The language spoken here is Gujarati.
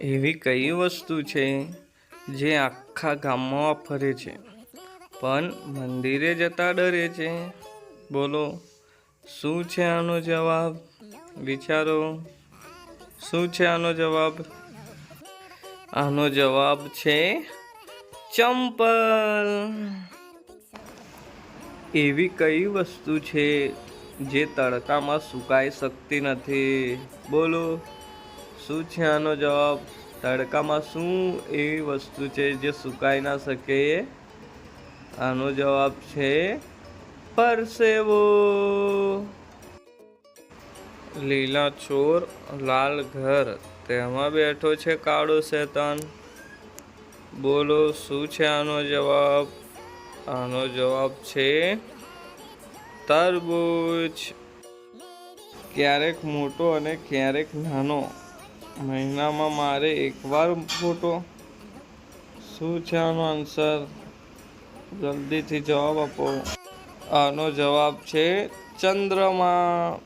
એવી કઈ વસ્તુ છે જે આખા ગામમાં ફરે છે? પણ મંદિરે જતા ડરે છે. બોલો, શું છે આનો જવાબ? વિચારો. શું છે આનો જવાબ? આનો જવાબ છે ચંપલ. એવી કઈ વસ્તુ છે જે તડકામાં સુકાઈ શકતી નથી? બોલો. શું છે આનો જવાબ? તડકામાં શું એવી વસ્તુ છે જે સુકાઈ ના શકે? આનો જવાબ છે પરસેવો. લીલા ચોર, લાલ ઘર. તેમાં બેઠો છે કાળો શેતાન. બોલો, શું છે આનો જવાબ? આનો જવાબ છે તરબૂચ. ક્યારેક મોટો અને ક્યારેક નાનો. મહિનામાં મારે એકવાર ફોટો. શું છે આનો આન્સર જલ્દીથી જવાબ આપો. આનો જવાબ છે ચંદ્રમા.